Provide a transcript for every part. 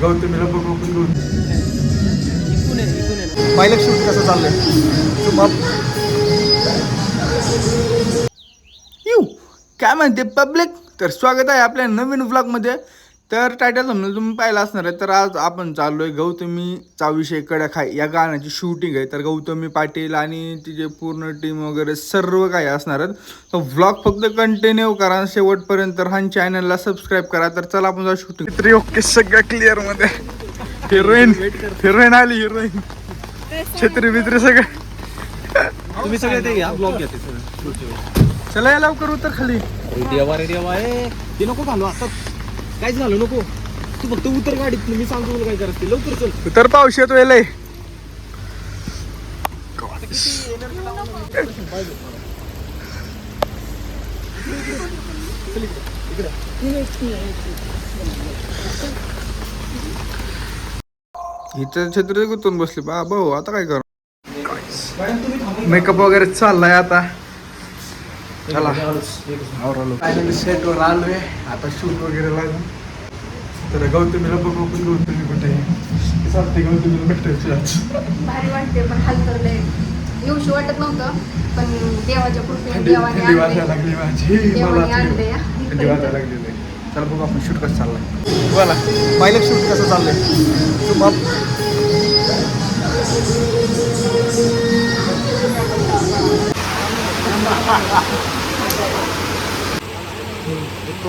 गौतमीला बघू पण गौतमी पाहिलं शूट कसं चाललंय? यू काय म्हणते पब्लिक तर स्वागत आहे आपल्या नवीन व्लॉगमध्ये तर टायटल समजा तुम्ही पाहिलं असणार आहे तर आज आपण चाललो आहे गौतमीचा विषय कडक आहे. या गाण्याची शूटिंग आहे. तर गौतमी पाटील आणि तिचे पूर्ण टीम वगैरे सर्व काही असणार आहेत. तर व्लॉग फक्त कंटिन्यू करा. शेवटपर्यंत तर हा चॅनलला सबस्क्राईब करा. तर चला आपण जाऊ शूटिंग तरी ओके सगळ्या क्लिअरमध्ये हिरोईन हिरोईन आली हिरोईन छत्री बित्री सगळं. तुम्ही सगळे ते घ्या ब्लॉग घ्या ते सगळं. चला या लवकर उतर खाली. देवा रे देवा ए. ते नको घालू आता काहीच घालू नको. तू फक्त उतर गाडीत मी सांगतो तुला काय करायचं ते. लवकर चल. उतर पाऊस येतो येलय इथं छत्री गुंतून बसली. बा भाऊ हो, आता काय कर? मेकअप वगैरे चाललाय आता. चला. फायनली सेटवर आलोय. आता शूट वगैरे लागून तर गौतमीला बघू पण गौतमी कुठे आहे? चालते गौतमीला भेटायची आज. भारी वाटते पण हाल तर लय येऊशी वाटत नव्हतं पण देवाच्या कृपेने देवाने वाजायला. लागली माझी. मला थंडी वाजायला लागलेली आहे. चला बघू आपण शूट कसं चाललंय. बोला पहिलं शूट कसं चाललंय? तुम्हाला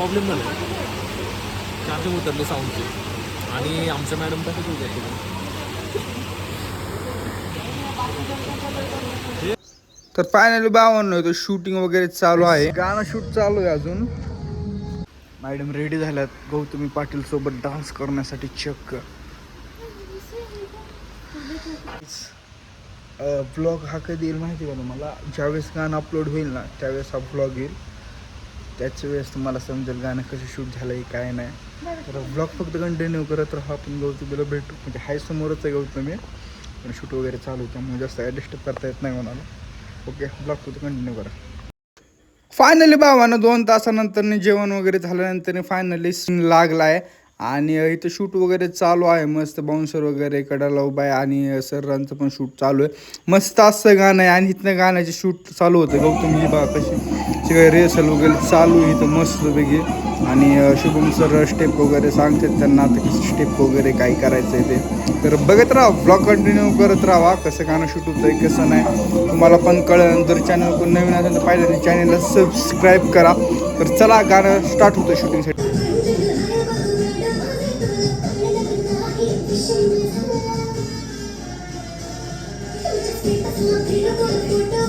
प्रॉब्लेम झाला चार्जिंग उतरले साऊंडचे आणि आमच्या मॅडम कसं तसंच द्या तर फायनली बावन्न होतं शूटिंग वगैरे चालू आहे. गाणं शूट चालू आहे अजून. मॅडम रेडी झाल्यात. गौतमी पाटील सोबत डान्स करण्यासाठी चक्क ब्लॉग हा कधी येईल माहिती का तुम्हाला? ज्यावेळेस गाणं अपलोड होईल ना त्यावेळेस हा ब्लॉग येईल. त्याच वेळेस तुम्हाला समजेल गाणं कसं शूट झालं आहे काय नाही. तर ब्लॉग फक्त कंटिन्यू करत राहा. आपण गौतमीला भेटू. म्हणजे हाय समोरच आहे गौतमी. पण शूट वगैरे चालू त्यामुळे जास्त डिस्टर्ब करता येत नाही म्हणाला. ओके ब्लॉग फक्त कंटिन्यू करा. फायनली भावानं दोन तासानंतर जेवण वगैरे झाल्यानंतर फायनली सीन लागलाय. आणि इथं शूट वगैरे चालू आहे. मस्त बाउन्सर वगैरे कडाला उभा आहे आणि सरांचं पण शूट चालू आहे. मस्त असं गाणं आहे आणि इथनं गाण्याचे शूट चालू होतं. गौतम ही बा कशी सगळे रिहर्सल वगैरे चालू आहे इथं मस्तपैकी. आणि शुभम सर स्टेप वगैरे सांगतात त्यांना आता कसं स्टेप वगैरे काय करायचं आहे ते. तर बघत राहा ब्लॉग कंटिन्यू करत राहा. कसं गाणं शूट होतं आहे कसं नाही. तुम्हाला पण कळलं. जर चॅनल पण नवीन असेल तर पाहिजे चॅनलला सबस्क्राईब करा. तर चला गाणं स्टार्ट होतं शूटिंगसाठी तर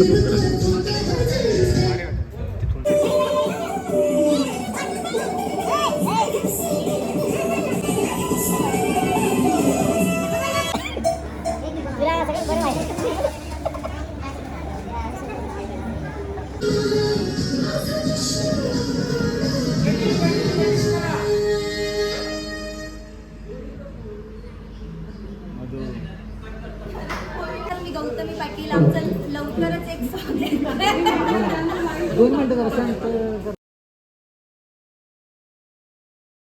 Obrigado. एक दोन मिनिटं जरा